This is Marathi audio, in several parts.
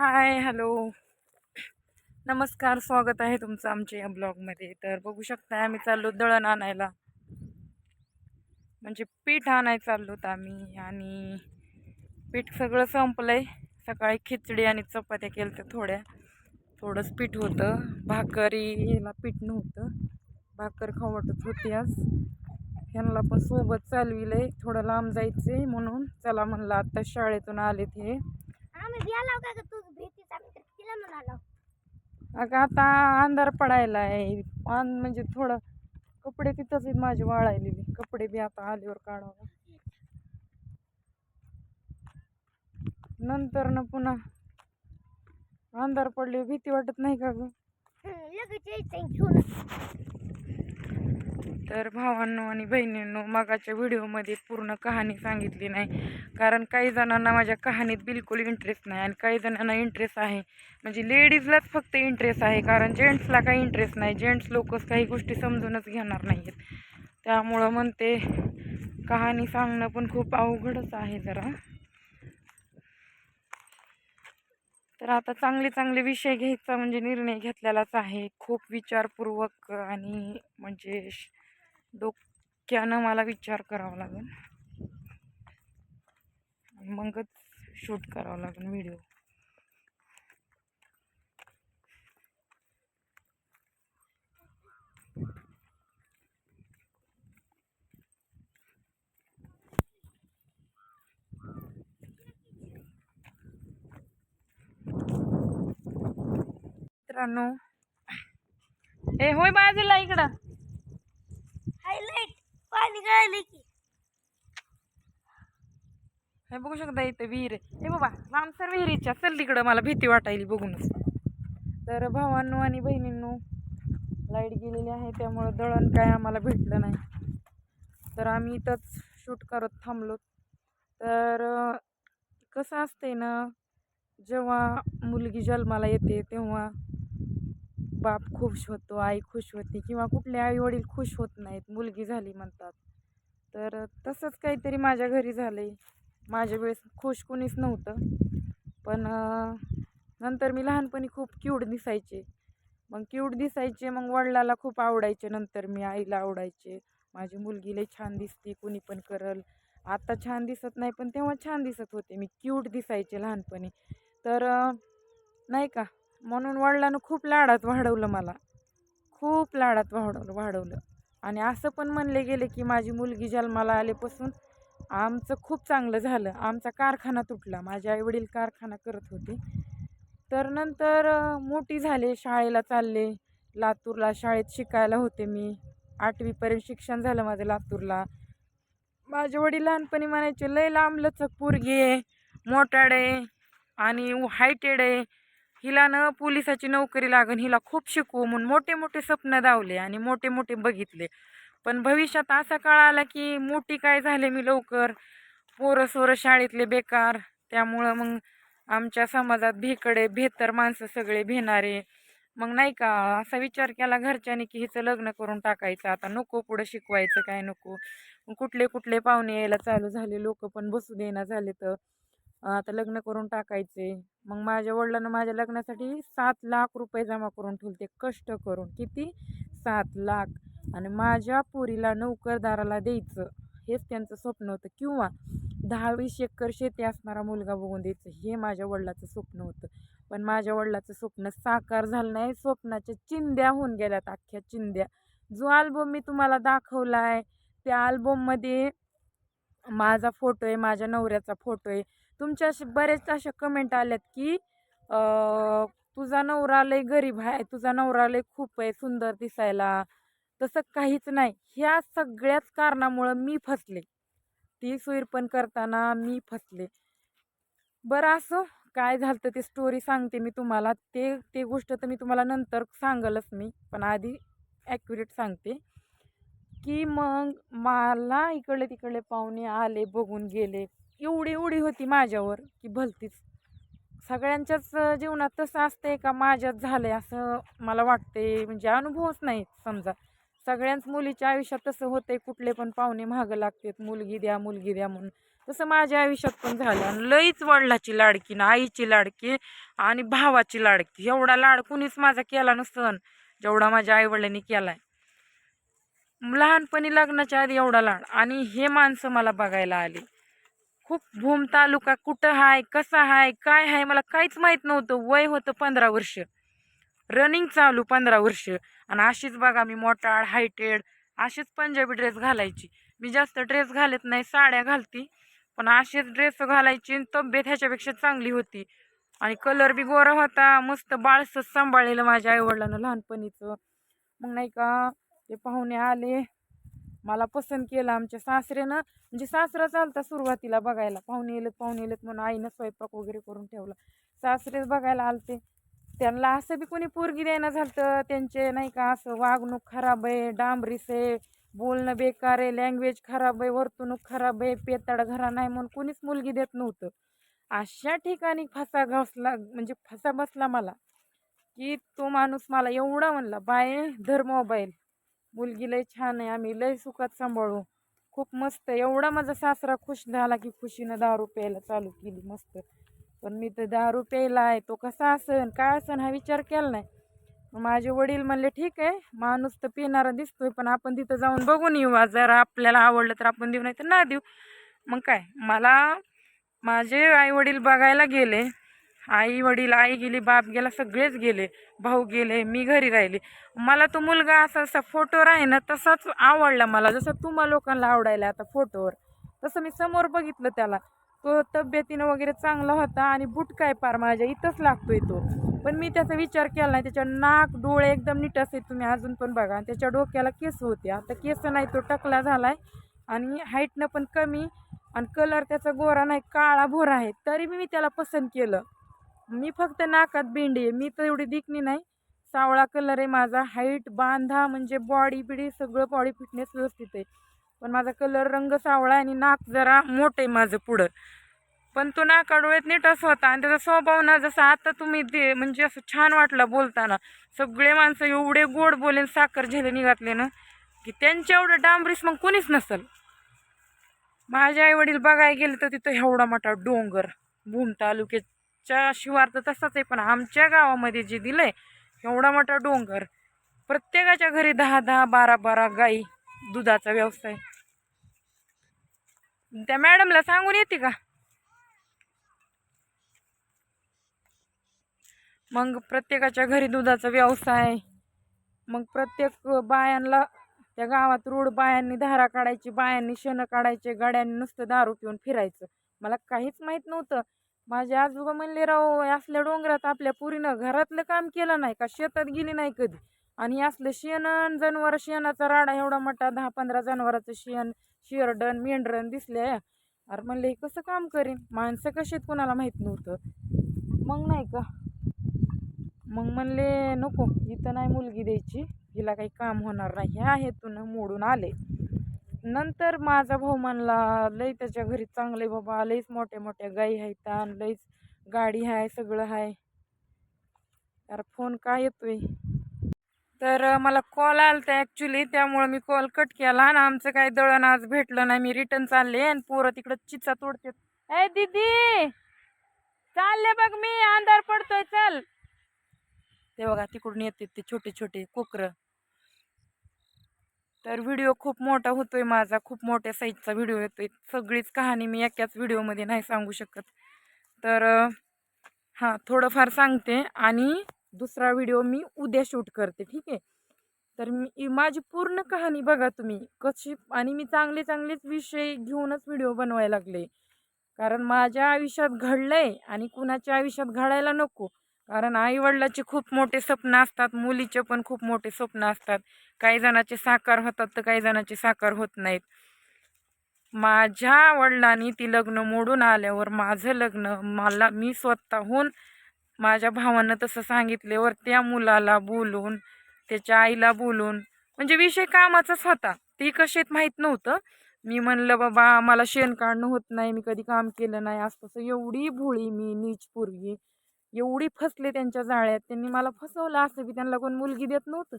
हाय हॅलो नमस्कार स्वागत आहे तुमचं आमच्या या ब्लॉगमध्ये. तर बघू शकता आम्ही चाललो दळण आणायला. म्हणजे पीठ आणायला चाललो होतं आम्ही आणि पीठ सगळं संपलंय. सकाळी खिचडी आणि चपात्या केलं तर थोड्या. थोडंच पीठ होतं. भाकरीला पीठ नव्हतं. भाकर खाऊ वाटत होती आज. ह्यांना पण सोबत चालविलंय. थोडं लांब जायचंय म्हणून. चला म्हणलं आत्ता शाळेतून आलेत हे. अगं आता अंधार पडायला आहे. म्हणजे थोडं कपडे तिथंच माझे वाळायलेले. कपडे बी आता आल्यावर काढावं. नंतर ना पुन्हा अंधार पडले भीती वाटत नाही का ग? तर भावांनो आणि बहिणींनो मगाच्या व्हिडिओमध्ये पूर्ण कहाणी सांगितली नाही. कारण काही जणांना माझ्या कहाणीत बिलकुल इंटरेस्ट नाही आणि काही जणांना इंटरेस्ट आहे. म्हणजे लेडीजलाच फक्त इंटरेस्ट आहे. कारण जेंट्सला काही इंटरेस्ट नाही. जेंट्स लोकच काही गोष्टी समजूनच घेणार नाही आहेत त्यामुळं म्हणते कहाणी सांगणं पण खूप अवघडच आहे जरा. तर आता चांगले चांगले विषय घ्यायचा म्हणजे निर्णय घेतलेलाच आहे. खूप विचारपूर्वक आणि म्हणजे श- डोक्यानं मला विचार करावा लागेल. आणि मगच शूट करावं लागेल व्हिडिओ. मित्रांनो ए होय बाजूला इकडं. पाणी गळले की. हे बघू शकता इथं विहीर आहे. हे बाबा लांबसर विहिरीच्या चल तिकडं मला भीती वाटायली बघूनच. तर भावांनो आणि बहिणींनो लाइट गेलेली आहे त्यामुळं दळण काय आम्हाला भेटलं नाही. तर आम्ही इथंच शूट करत थांबलो. तर कसं असतंय ना जेव्हा मुलगी जन्माला येते तेव्हा बाप खुश होतो आई खुश होते किंवा कुठले आई वडील खुश होत नाहीत मुलगी झाली म्हणतात. तर तसंच काहीतरी माझ्या घरी झालं आहे माझ्या वेळेस खुश कोणीच नव्हतं. पण नंतर मी लहानपणी खूप क्यूट दिसायचे. मग क्यूट दिसायचे मग वडिलाला खूप आवडायचे. नंतर मी आईला आवडायचे. माझी मुलगी लई छान दिसते कुणी पण करल. आता छान दिसत नाही पण तेव्हा छान दिसत होते. मी क्यूट दिसायचे लहानपणी. तर नाही का? म्हणून वडिलांनी खूप लाडात वाढवलं मला. खूप लाडात वाढवलं वाढवलं. आणि असं पण म्हणले गेले की माझी मुलगी जन्माला आल्यापासून आमचं खूप चांगलं झालं. आमचा कारखाना तुटला. माझे आईवडील कारखाना करत होते. तर नंतर मोठी झाले शाळेला चालले. लातूरला शाळेत शिकायला होते मी. आठवीपर्यंत शिक्षण झालं माझं लातूरला. माझे वडील लहानपणी म्हणायचे लय लांबलचक पोरगी आहे. मोठाड आहे. आणि हायटेड आहे. हिला न पोलिसाची नोकरी लागन हिला खूप शिकवू म्हणून मोठे मोठे स्वप्न दावले आणि मोठे मोठे बघितले. पण भविष्यात असा काळ आला की मोठी काय झाले मी लवकर? पोरं सोरं शाळेतले बेकार. त्यामुळं मग आमच्या समाजात भेकडे भेतर माणसं सगळे भेणारे. मग नाही का असा विचार केला घरच्यांनी की हिचं लग्न करून टाकायचं आता नको पुढं शिकवायचं काय नको. कुठले कुठले पाहुणे यायला चालू झाले लोक पण बसू देना झाले तर आता लग्न करून टाकायचे. मग माझ्या वडिलांना माझ्या लग्नासाठी सात लाख रुपये जमा करून ठेवते कष्ट करून. किती? सात लाख. आणि माझ्या पोरीला नोकरदाराला द्यायचं. हेच त्यांचं स्वप्न होतं. किंवा दहा वीस एकर शेती असणारा मुलगा बघून द्यायचं. हे माझ्या वडिलाचं स्वप्न होतं. पण माझ्या वडिलाचं स्वप्न साकार झालं नाही. स्वप्नाच्या चिंध्या होऊन गेल्यात अख्ख्या चिंध्या. जो अल्बम मी तुम्हाला दाखवला आहे त्या अल्बममध्ये माझा फोटो आहे माझ्या नवऱ्याचा फोटो आहे. तुमच्या असे बरेच अशा कमेंट आल्यात की तुझा नवरा लय गरीब आहे तुझा नवरा लय खूप आहे सुंदर दिसायला. तसं काहीच नाही. ह्या सगळ्याच कारणामुळं मी फसले. ती सुईरपण करताना मी फसले. बरं असं काय झालं ते स्टोरी सांगते मी तुम्हाला. ते ते गोष्ट तर मी तुम्हाला नंतर सांगलच मी पण आधी ॲक्युरेट सांगते. की मग मला इकडले तिकडले पाहुणे आले बघून गेले. एवढी उडी होती माझ्यावर की भलतीच. सगळ्यांच्याच जीवनात तसं असतंय का माझ्यात आहे असं मला वाटते म्हणजे अनुभवच नाही समजा. सगळ्यांच मुलीच्या आयुष्यात तसं होतंय कुठले पण पाहुणे महागं लागतात मुलगी द्या मुलगी द्या म्हणून. तसं माझ्या आयुष्यात पण झालं आणि लईच वडिलाची लाडकी ना आईची लाडकी आणि भावाची लाडकी. एवढा लाड कुणीच माझा केला नसन जेवढा माझ्या आईवडिलांनी केला आहे लहानपणी लग्नाच्या आधी एवढा लाड आणि हे माणसं मला बघायला आली. खूप भूम तालुका कुठं आहे कसा आहे काय आहे मला काहीच माहीत नव्हतं. वय होतं पंधरा वर्ष. रनिंग चालू पंधरा वर्ष. आणि अशीच बघा मी मोटाळ हायटेड अशीच पंजाबी ड्रेस घालायची. मी जास्त ड्रेस घालत नाही साड्या घालती. पण अशीच ड्रेस घालायची आणि तब्येत ह्याच्यापेक्षा चांगली होती. आणि कलर बी गोरा होता. मस्त बाळसच सांभाळलेलं माझ्या आईवडिलांना लहानपणीचं. मग नाही का ते पाहुणे आले. मला पसंत केलं आमच्या सासऱ्यानं. म्हणजे सासरा चालता सुरुवातीला बघायला. पाहुणे येलेत पाहुणे येलेत म्हणून आईनं स्वयंपाक वगैरे करून ठेवला. सासरेच बघायला आलते. त्यांना असं बी कोणी पोरगी द्यायला झालं त्यांचे नाही का असं वागणूक खराब आहे डांबरीस आहे बोलणं बेकार आहे लँग्वेज खराब आहे वर्तणूक खराब आहे पेताड घरा नाही म्हणून कोणीच मुलगी देत नव्हतं. अशा ठिकाणी फसा घासला म्हणजे फसा बसला मला की तो माणूस मला एवढा म्हणला बाय धर मोबाईल. मुलगी लय छान आहे आम्ही लय सुखात सांभाळू. खूप मस्त आहे. एवढा माझा सासरा खुश झाला की खुशीनं दारू प्यायला चालू केली मस्त. पण मी तर दारू प्यायला आहे. तो कसा असन काय असन हा विचार केला नाही. माझे वडील म्हणले ठीक आहे माणूस तर पिणारा दिसतोय पण आपण तिथं जाऊन बघून येऊ. जर आपल्याला आवडलं तर आपण देऊ नाही तर ना देऊ. मग काय मला माझे आई वडील बघायला गेले. आई वडील आई गेली बाप गेला सगळेच गेले. भाऊ गेले मी घरी राहिली. मला तो मुलगा असा असा फोटोवर आहे ना तसाच आवडला मला. जसं तुम्हा लोकांना आवडायला आता फोटोवर तसं मी समोर बघितलं त्याला. तो तब्येतीनं वगैरे चांगला होता आणि बुटकाय पार माझ्या इथंच लागतोय तो. पण मी त्याचा विचार केला नाही. त्याच्या नाक डोळे एकदम नीट असे तुम्ही अजून पण बघा. आणि त्याच्या डोक्याला केस होते. आता केस नाही तो टकला झालाय. आणि हाईटनं पण कमी. आणि कलर त्याचा गोरा नाही काळा भोरा आहे. तरी मी त्याला पसंत केलं. मी फक्त नाकात भेंडी आहे. मी तर एवढी दिखणी नाही. सावळा कलर आहे माझा. हाईट बांधा म्हणजे बॉडी बिडी सगळं बॉडी फिटनेस व्यवस्थित आहे. पण माझा कलर रंग सावळा आणि नाक जरा मोठं आहे माझं पुढं. पण तो नाका डोळ्यात नीटच होता आणि त्याचा स्वभाव ना जसा आता तुम्ही दे म्हणजे असं छान वाटलं बोलताना. सगळे माणसं एवढे गोड बोलेन साखर झेले निघातले ना की त्यांच्या एवढं डांबरीस मग कोणीच नसल. माझे आईवडील बघायला गेले तर तिथं एवढा मोठा डोंगर भूम च्या शिवार तर तसाच आहे पण आमच्या गावामध्ये जे दिलंय एवढा मोठा डोंगर प्रत्येकाच्या घरी दहा दहा बारा बारा गाई दुधाचा व्यवसाय. त्या मॅडमला सांगून येते का? मग प्रत्येकाच्या घरी दुधाचा व्यवसाय मग प्रत्येक बायांना त्या गावात रोड बायांनी धारा काढायची बायांनी शेणं काढायचे गाड्यांनी नुसतं दारू पिऊन फिरायचं. मला काहीच माहीत नव्हतं. माझे आजोबा म्हणले राव असल्या डोंगरात आपल्या पुरीनं घरातलं काम केलं नाही का? शेतात गेली नाही कधी? आणि असलं शेण जनावर शेणाचा राडा एवढा मोठा दहा पंधरा जनावराचं शेण शेरडण मेंढरण दिसले अरे म्हणले हे कसं काम करीन? माणसं कशी कोणाला माहीत नव्हतं. मग नाही का? मग म्हणले नको इथं नाही मुलगी द्यायची. हिला काही काम होणार नाही. ह्या हेतून मोडून आले. नंतर माझा भाऊ म्हणला लई त्याच्या घरी चांगले बाबा लईच मोठ्या मोठ्या गाई आहेत आणि लईच गाडी आहे सगळं आहे तर फोन का येतोय? तर मला कॉल आला होता ॲक्च्युली त्यामुळं मी कॉल कट केला आणि आमचं काही दळण आज भेटलं नाही. मी रिटर्न चालले आणि पोरं तिकडं चिचा तोडते ए दीदी! चालले बघ मी अंधार पडतोय चल. ते बघा तिकडून येते ते छोटे छोटे कोकरं. तर व्हिडिओ खूप मोठा होतो आहे माझा खूप मोठ्या साईजचा व्हिडिओ येतो आहे सगळीच कहाणी मी एकाच व्हिडिओमध्ये नाही सांगू शकत. तर हां थोडंफार सांगते आणि दुसरा व्हिडिओ मी उद्या शूट करते ठीक आहे? तर मी माझी पूर्ण कहाणी बघा तुम्ही कशी आणि मी चांगले चांगलेच विषय घेऊनच व्हिडिओ बनवायला लागले. कारण माझ्या आयुष्यात घडलं आहे आणि कुणाच्या आयुष्यात घडायला नको. कारण आईवडिलाचे खूप मोठे स्वप्न असतात मुलीचे पण खूप मोठे स्वप्न असतात. काही जणांचे साकार होतात तर काही जणांचे साकार होत नाहीत. माझ्या वडिलांनी ती लग्न मोडून आल्यावर माझं लग्न मला मी स्वतःहून माझ्या भावानं तसं सांगितल्यावर त्या मुलाला बोलून त्याच्या आईला बोलून म्हणजे विषय कामाचाच होता. ती कशेत माहीत नव्हतं. मी म्हणलं बाबा मला शेण काढणं होत नाही मी कधी काम केलं नाही. असं तसं एवढी भोळी मी नीच पूर्वी एवढी फसले त्यांच्या जाळ्यात. त्यांनी मला फसवलं असं की त्यांना कोण मुलगी देत नव्हतं.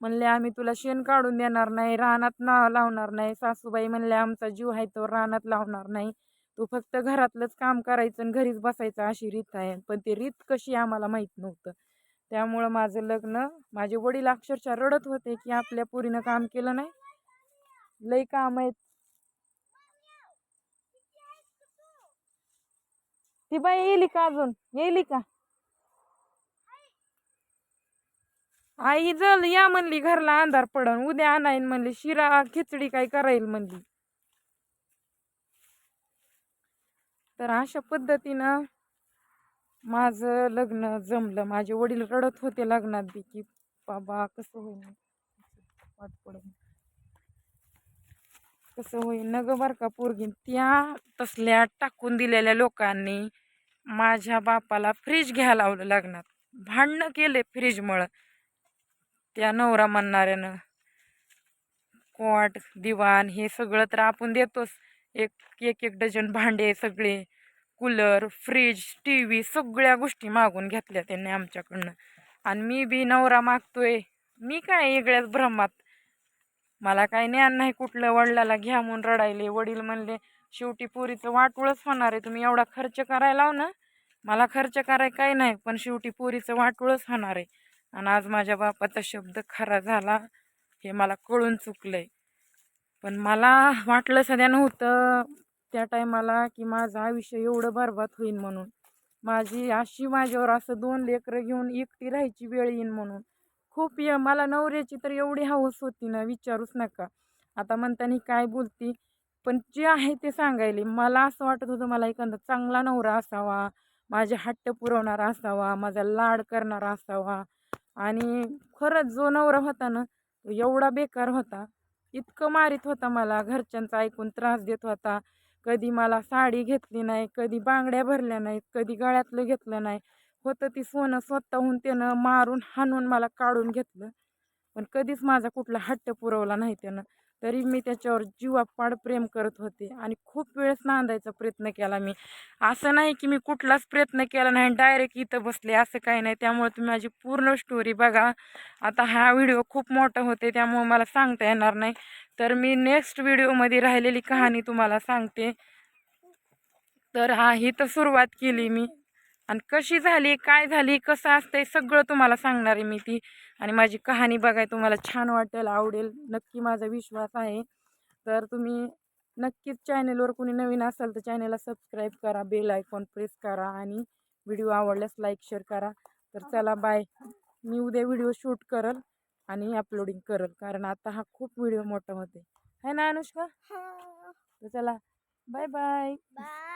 म्हणले आम्ही तुला शेण काढून देणार नाही रानात ना लावणार नाही. सासूबाई म्हणले आमचा जीव आहे तो रानात लावणार नाही. तू फक्त घरातलंच काम करायचं आणि घरीच बसायचं अशी रीत आहे. पण ती रीत कशी आम्हाला माहीत नव्हतं. त्यामुळं माझं लग्न माझे वडील अक्षरशः रडत होते की आपल्या पुरीनं काम केलं नाही. लई काम आहेत. ती बाई येईल का अजून? येईल का? आई जल या म्हणली घरला अंधार पडन. उद्या आणाईन म्हणली शिरा खिचडी काय कराईल म्हणली. तर अशा पद्धतीनं माझं लग्न जमलं. माझे वडील रडत होते लग्नात बी की बाबा कसं होईल वाट पडत कसं होईल न ग का पोरगी. त्या तसल्या टाकून दिलेल्या लोकांनी माझ्या बापाला फ्रीज घ्यायला लावलं लग्नात. भांडणं केले फ्रीजमुळं त्या नवरा म्हणणाऱ्यानं कॉट दिवाण हे सगळं तर आपण देतोच. एक एक एक डझन भांडे सगळे कूलर फ्रीज टी व्ही सगळ्या गोष्टी मागून घेतल्या त्यांनी आमच्याकडनं. आणि मी बी नवरा मागतोय. मी काय वेगळ्याच भ्रमात मला काय ज्ञान नाही कुठलं वडिलाला घ्या म्हणून रडायले. वडील म्हणले शेवटी पोरीचं वाटूळच होणार आहे. तुम्ही एवढा खर्च करायला लाव ना. मला खर्च कराय काही नाही पण शेवटी पोरीचं वाटूळच होणार आहे. आणि आज माझ्या बापाचा शब्द खरा झाला हे मला कळून चुकलंय. पण मला वाटलं सध्या नव्हतं त्या टायमाला की माझं आयुष्य एवढं बरबाद होईन म्हणून. माझी अशी माझ्यावर असं दोन लेकरं घेऊन एकटी राहायची वेळ येईन म्हणून. खूप य मला नवऱ्याची तर एवढी हौस होती ना विचारूच नका. आता म्हणताना काय बोलती? पण जे आहे ते सांगायले. मला असं वाटत होतं मला एखादा चांगला नवरा असावा माझे हट्ट पुरवणारा असावा माझा लाड करणारा असावा. आणि खरंच जो नवरा होता ना तो एवढा बेकार होता. इतकं मारित होता मला घरच्यांचा ऐकून त्रास देत होता. कधी मला साडी घेतली नाही कधी बांगड्या भरल्या नाहीत कधी गळ्यातलं घेतलं नाही. होतं ती सोनं स्वतःहून त्यानं मारून हाणून मला काढून घेतलं. पण कधीच माझा कुठला हट्ट पुरवला नाही त्यानं. तरी मी त्याच्यावर जीवापाड प्रेम करत होते आणि खूप वेळेस नांदायचा प्रयत्न केला मी. असं नाही की मी कुठलाच प्रयत्न केला नाही डायरेक्ट इथं बसले असं काही नाही. त्यामुळे तुम्ही माझी पूर्ण स्टोरी बघा. आता हा व्हिडिओ खूप मोठा होते त्यामुळे मला सांगता येणार नाही. तर मी नेक्स्ट व्हिडिओमध्ये राहिलेली कहाणी तुम्हाला सांगते. तर हा ही तर सुरुवात केली मी. आणि कशी झाली काय झाली कसं असतंय सगळं तुम्हाला सांगणार आहे मी ती. आणि माझी कहाणी बघाय तुम्हाला छान वाटेल आवडेल नक्की माझा विश्वास आहे. तर तुम्ही नक्कीच चॅनेलवर कोणी नवीन असाल तर चॅनेलला सबस्क्राईब करा बेल आयकॉन प्रेस करा आणि व्हिडिओ आवडल्यास लाईक शेअर करा. तर चला बाय. मी उद्या व्हिडिओ शूट करल आणि अपलोडिंग करल कारण आता हा खूप व्हिडिओ मोठा होते है ना अनुष्का. तर चला बाय बाय. बाय.